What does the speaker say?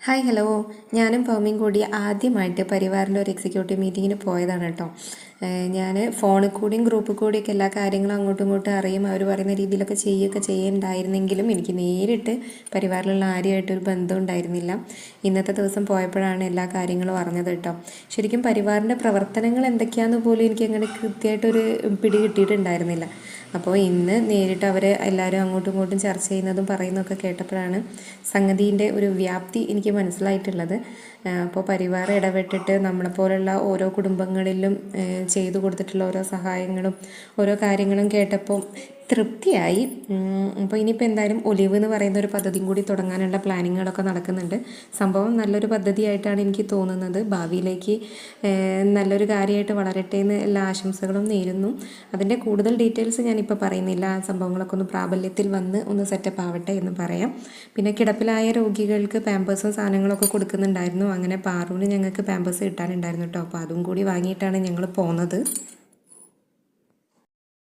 Hi hello ഞാനും പൗമിയും കൂടി ആദ്യമായിട്ട് പരിവാറിന്റെ ഒരു എക്സിക്യൂട്ടീവ് മീറ്റിങ്ങിന് പോയതാണ് കേട്ടോ. ഞാൻ ഫോണിൽ കൂടിയും ഗ്രൂപ്പിൽ കൂടിയൊക്കെ എല്ലാ കാര്യങ്ങളും അങ്ങോട്ടും ഇങ്ങോട്ടും അറിയും. അവർ പറയുന്ന രീതിയിലൊക്കെ ചെയ്യുകയൊക്കെ ചെയ്യുന്നുണ്ടായിരുന്നെങ്കിലും എനിക്ക് നേരിട്ട് പരിവാറിലുള്ള ആരുമായിട്ടൊരു ബന്ധം ഉണ്ടായിരുന്നില്ല. ഇന്നത്തെ ദിവസം പോയപ്പോഴാണ് എല്ലാ കാര്യങ്ങളും അറിഞ്ഞത് കേട്ടോ. ശരിക്കും പരിവാറിന്റെ പ്രവർത്തനങ്ങൾ എന്തൊക്കെയാണെന്ന് പോലും എനിക്ക് അങ്ങനെ കൃത്യമായിട്ടൊരു പിടി കിട്ടിയിട്ടുണ്ടായിരുന്നില്ല. അപ്പോൾ ഇന്ന് നേരിട്ട് അവർ എല്ലാവരും അങ്ങോട്ടും ഇങ്ങോട്ടും ചർച്ച ചെയ്യുന്നതും പറയുന്നതൊക്കെ കേട്ടപ്പോഴാണ് സംഗതിന്റെ ഒരു വ്യാപ്തി എനിക്ക് മനസ്സിലായിട്ടുള്ളത്. അപ്പോൾ പരിവാർ ഇടപെട്ടിട്ട് നമ്മളെപ്പോലുള്ള ഓരോ കുടുംബങ്ങളിലും ചെയ്തു കൊടുത്തിട്ടുള്ള ഓരോ സഹായങ്ങളും ഓരോ കാര്യങ്ങളും കേട്ടപ്പോൾ തൃപ്തിയായി. അപ്പോൾ ഇനിയിപ്പോൾ എന്തായാലും ഒലിവ് എന്ന് പറയുന്ന ഒരു പദ്ധതിയും കൂടി തുടങ്ങാനുള്ള പ്ലാനിങ്ങുകളൊക്കെ നടക്കുന്നുണ്ട്. സംഭവം നല്ലൊരു പദ്ധതിയായിട്ടാണ് എനിക്ക് തോന്നുന്നത്. ഭാവിയിലേക്ക് നല്ലൊരു കാര്യമായിട്ട് വളരട്ടെ എന്ന് എല്ലാ ആശംസകളും നേരുന്നു. അതിന്റെ കൂടുതൽ ഡീറ്റെയിൽസ് ഞാനിപ്പോൾ പറയുന്നില്ല. ആ സംഭവങ്ങളൊക്കെ ഒന്ന് പ്രാബല്യത്തിൽ വന്ന് ഒന്ന് സെറ്റപ്പ് ആവട്ടെ എന്ന് പറയാം. പിന്നെ കിടപ്പിലായ രോഗികൾക്ക് പാമ്പേഴ്സും സാധനങ്ങളൊക്കെ കൊടുക്കുന്നുണ്ടായിരുന്നു. അങ്ങനെ പാറൂന് ഞങ്ങൾക്ക് പാമ്പേഴ്സ് കിട്ടാനുണ്ടായിരുന്നു കേട്ടോ. അപ്പോൾ അതും കൂടി വാങ്ങിയിട്ടാണ് ഞങ്ങൾ പോകുന്നത്